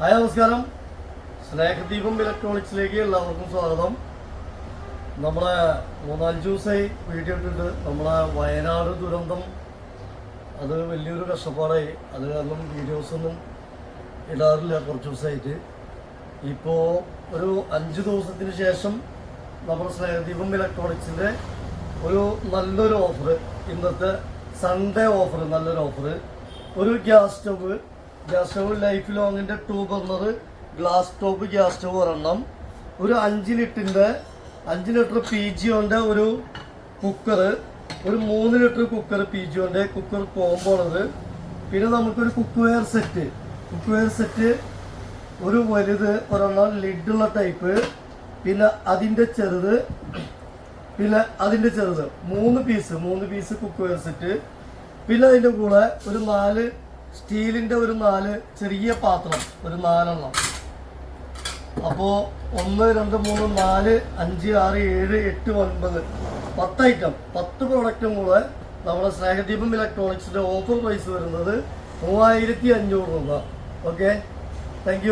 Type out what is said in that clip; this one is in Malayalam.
ഹായ് നമസ്കാരം. സ്നേഹദീപം ഇലക്ട്രോണിക്സിലേക്ക് എല്ലാവർക്കും സ്വാഗതം. നമ്മളെ മൂന്നാൽ ദിവസമായി വീഡിയോ ഇട്ടിട്ട് നമ്മളെ വയനാട് ദുരന്തം അത് വലിയൊരു കഷ്ടപ്പാടായി. അത് കാരണം വീഡിയോസൊന്നും ഇടാറില്ല കുറച്ച് ദിവസമായിട്ട്. ഇപ്പോൾ ഒരു അഞ്ച് ദിവസത്തിന് ശേഷം നമ്മുടെ സ്നേഹദീപം ഇലക്ട്രോണിക്സിന്റെ ഒരു നല്ലൊരു ഓഫർ ഇന്നത്തെ സൺഡേ ഓഫർ നല്ലൊരു ഓഫർ ഒരു gas stove gas stove life ലോങ്ങിന്റെ two burner glass top gas stove ഒരെണ്ണം. ഒരു അഞ്ച് ലിറ്ററിന്റെ അഞ്ച് ലിറ്റർ പി ജിയോന്റെ ഒരു കുക്കർ ഒരു മൂന്ന് ലിറ്റർ കുക്കർ പി ജിയോന്റെ കുക്കർ കോമ്പോണത്. പിന്നെ നമുക്കൊരു cookware set. Cookware set ഒരു വലുത് ഒരെണ്ണം ലിഡുള്ള ടൈപ്പ്. പിന്നെ അതിന്റെ ചെറുത് പിന്നെ അതിന്റെ ചെറുത്. മൂന്ന് പീസ് മൂന്ന് പീസ് കുക്ക് വെയർ സെറ്റ്. പിന്നെ അതിന്റെ കൂടെ ഒരു നാല് സ്റ്റീലിന്റെ ഒരു നാല് ചെറിയ പാത്രം ഒരു നാലെണ്ണം. അപ്പോൾ ഒന്ന് രണ്ട് മൂന്ന് നാല് അഞ്ച് ആറ് ഏഴ് എട്ട് ഒൻപത്. പത്ത് ഐറ്റം പത്ത് പ്രോഡക്റ്റും കൂടെ നമ്മുടെ സ്നേഹദീപം ഇലക്ട്രോണിക്സിന്റെ ഓഫർ പ്രൈസ് വരുന്നത് മൂവായിരത്തി അഞ്ഞൂറ് രൂപ. Okay thank